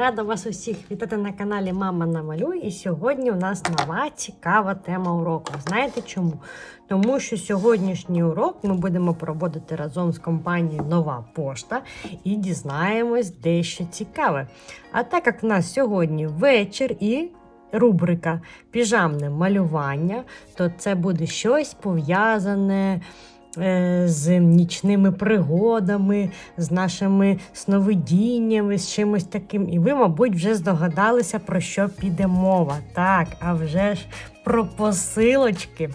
рада вас усіх вітати на каналі Мама Намалюй. І сьогодні у нас нова цікава тема уроку. Знаєте чому? Тому що сьогоднішній урок ми будемо проводити разом з компанією Нова Пошта і дізнаємось дещо цікаве. А так як в нас сьогодні вечір і рубрика Піжамне малювання, то це буде щось пов'язане. Е, З нічними пригодами, з нашими сновидіннями, з чимось таким. І ви, мабуть, вже здогадалися, про що піде мова. Так, а вже ж про посилочки.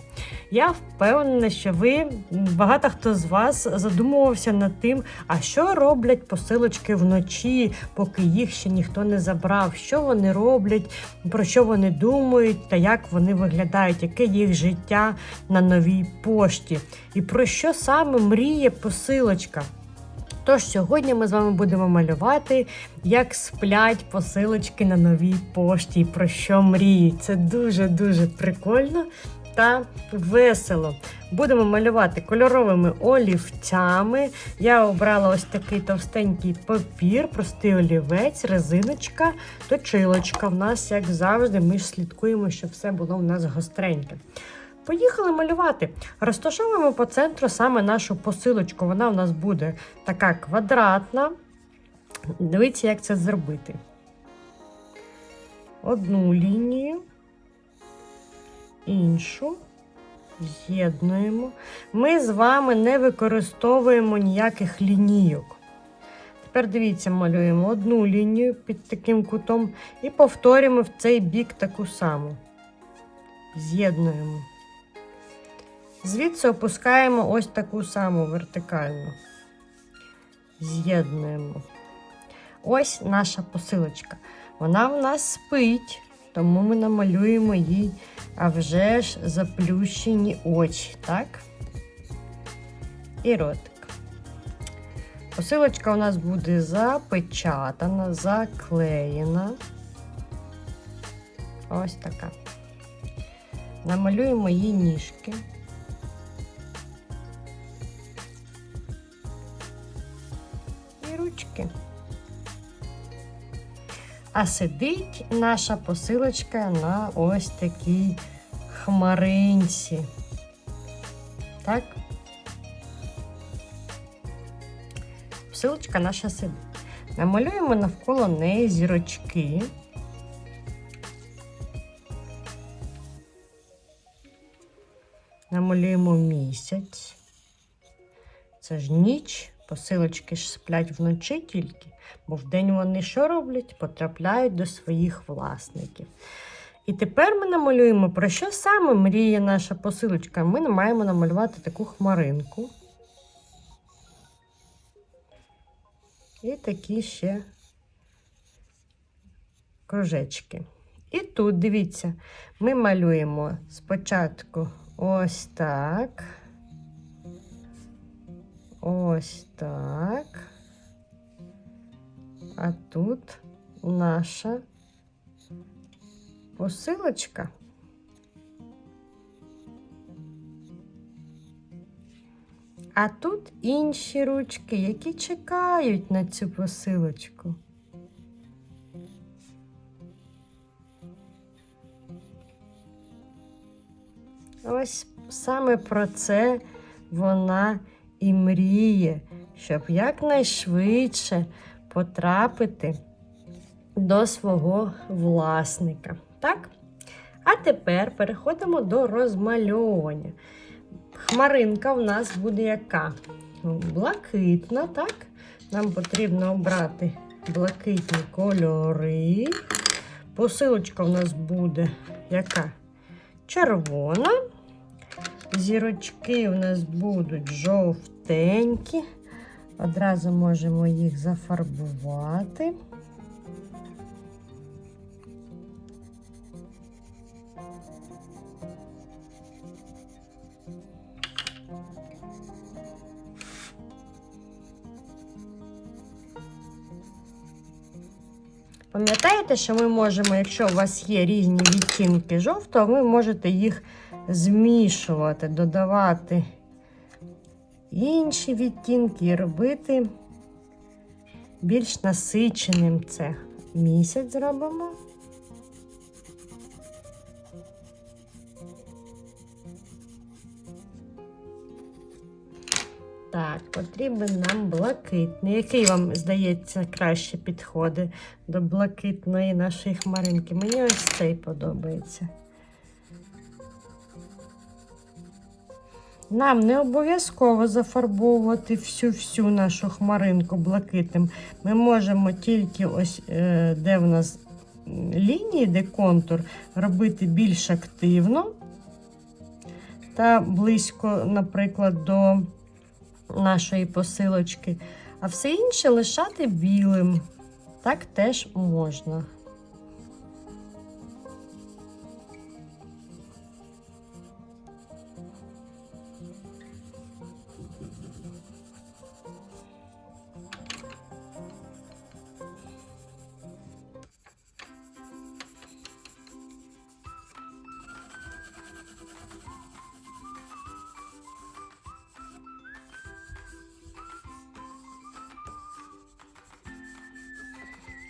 Я впевнена, що ви багато хто з вас задумувався над тим, а що роблять посилочки вночі, поки їх ще ніхто не забрав, що вони роблять, про що вони думають? Та як вони виглядають, яке їх життя на новій пошті, і про що саме мріє посилочка. Тож сьогодні ми з вами будемо малювати, як сплять посилочки на новій пошті, про що мріють. Це дуже-дуже прикольно та весело. Будемо малювати кольоровими олівцями. Я обрала ось такий товстенький папір, простий олівець, резиночка, точилочка. В нас, як завжди, ми ж слідкуємо, щоб все було у нас гостреньке. Поїхали малювати. Розташовуємо по центру саме нашу посилочку. Вона у нас буде така квадратна. Дивіться, як це зробити. Одну лінію, іншу. З'єднуємо. Ми з вами не використовуємо ніяких лінійок. Тепер дивіться, малюємо одну лінію під таким кутом і повторюємо в цей бік таку саму. З'єднуємо. Звідси опускаємо ось таку саму вертикальну. З'єднуємо. Ось наша посилочка. Вона в нас спить, тому ми намалюємо їй, а вже ж заплющені очі, так? І ротик. Посилочка у нас буде запечатана, заклеєна. Ось така. Намалюємо їй ніжки. І ручки. А сидить наша посилочка на ось такій хмаринці. Так? Посилочка наша сидить. Намалюємо навколо неї зірочки. Намалюємо місяць. Це ж ніч. Посилочки ж сплять вночі тільки, бо вдень вони що роблять? Потрапляють до своїх власників. І тепер ми намалюємо, про що саме мріє наша посилочка. Ми маємо намалювати таку хмаринку. І такі ще кружечки. І тут, дивіться, ми малюємо спочатку ось так. Ось так. А тут наша посилочка. А тут інші ручки, які чекають на цю посилочку. Ось саме про це вона і мріє, щоб якнайшвидше потрапити до свого власника. Так? А тепер переходимо до розмальовування. Хмаринка в нас буде яка? Блакитна, так? Нам потрібно обрати блакитні кольори. Посилочка в нас буде яка? Червона. Зірочки у нас будуть жовтенькі. Одразу можемо їх зафарбувати. Пам'ятаєте, що ми можемо, якщо у вас є різні відтінки жовтого, ви можете їх змішувати, додавати інші відтінки і робити більш насиченим це місяць зробимо. Так, потрібен нам блакитний. Який вам, здається, краще підходить до блакитної нашої хмаринки? Мені ось цей подобається. Нам не обов'язково зафарбовувати всю-всю нашу хмаринку блакитним. Ми можемо тільки ось, е, де в нас лінії, де контур, робити більш активно та близько, наприклад, до нашої посилочки, а все інше лишати білим. Так теж можна.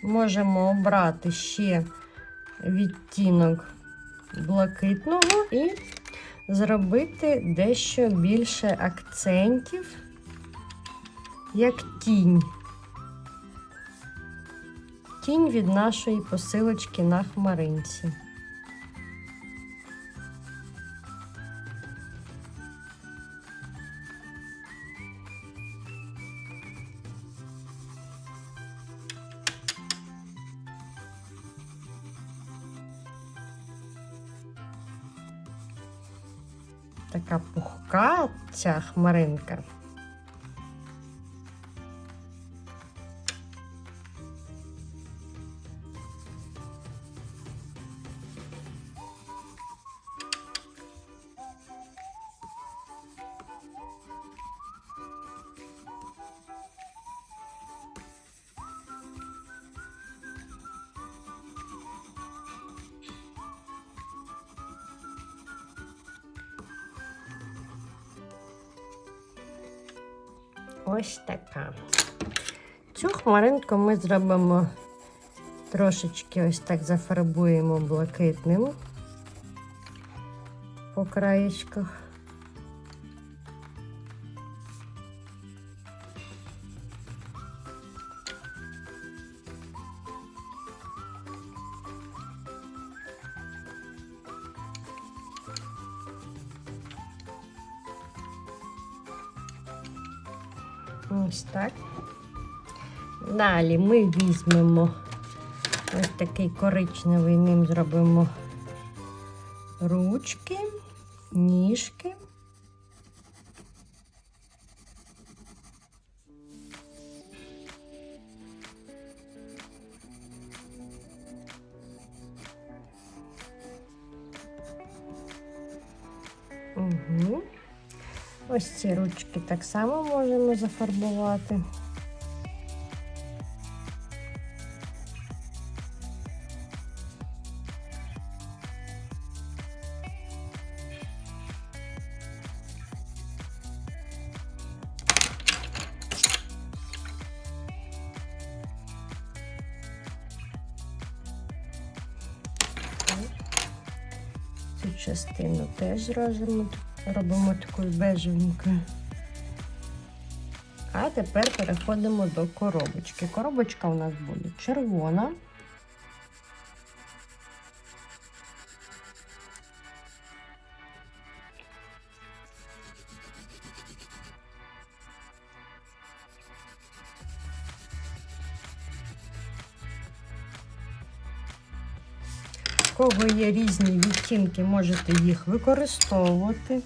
Можемо обрати ще відтінок блакитного і зробити дещо більше акцентів, як тінь. Тінь від нашої посилочки на хмаринці. Така пухка ця хмаринка. Ось така. Цю хмаринку ми зробимо трошечки ось так зафарбуємо блакитним по краєчках. Ось так. Далі ми візьмемо ось такий коричневий, ним зробимо ручки, ніжки. Ось ці ручки так само можемо зафарбувати. Цю частину теж зробимо, робимо такою бежевенькою. А тепер переходимо до коробочки. Коробочка у нас буде червона. У кого є різні відтінки, можете їх використовувати.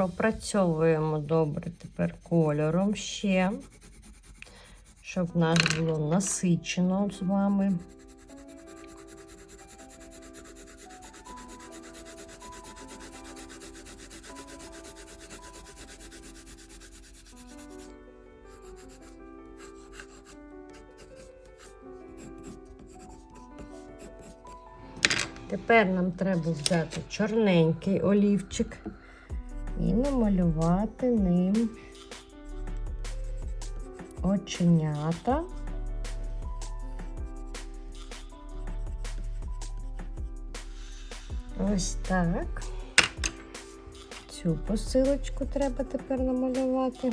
Пропрацьовуємо добре тепер кольором ще, щоб нас було насичено з вами. Тепер нам треба взяти чорненький олівчик намалювати ним оченята. Ось так. Цю посилочку треба тепер намалювати.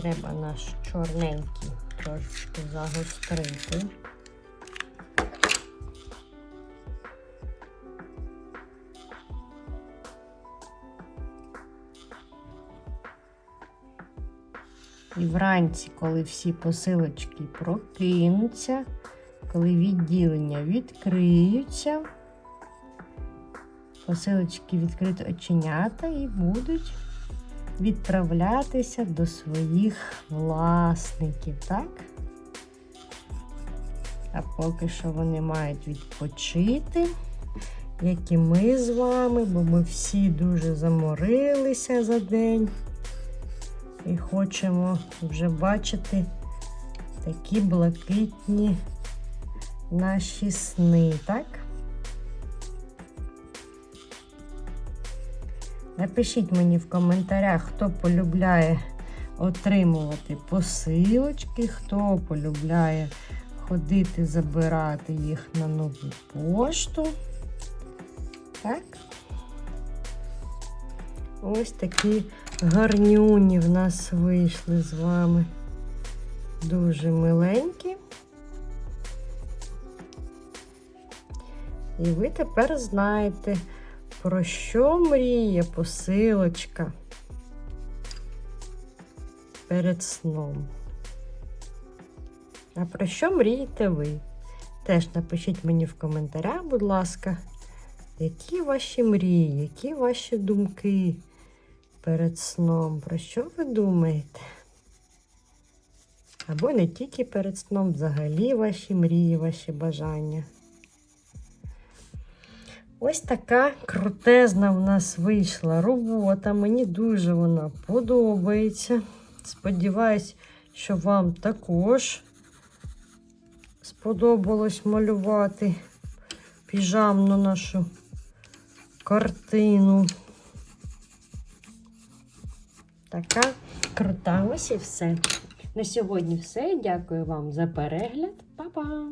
Треба наш чорненький трошки загострити. І вранці, коли всі посилочки прокинуться, коли відділення відкриються, посилочки відкриті оченята і будуть відправлятися до своїх власників, так? А поки що вони мають відпочити, як і ми з вами, бо ми всі дуже заморилися за день і хочемо вже бачити такі блакитні наші сни, так? Напишіть мені в коментарях, хто полюбляє отримувати посилочки, хто полюбляє ходити забирати їх на нову пошту. Так. Ось такі гарнюні в нас вийшли з вами. Дуже миленькі. І ви тепер знаєте, про що мріє посилочка перед сном? А про що мрієте ви? Теж напишіть мені в коментарях, будь ласка, які ваші мрії, які ваші думки перед сном? Про що ви думаєте? Або не тільки перед сном, взагалі ваші мрії, ваші бажання. Ось така крутезна в нас вийшла робота. Мені дуже вона подобається. Сподіваюсь, що вам також сподобалось малювати піжамну нашу картину. Така крута. Ось і все. На сьогодні все. Дякую вам за перегляд. Па-па!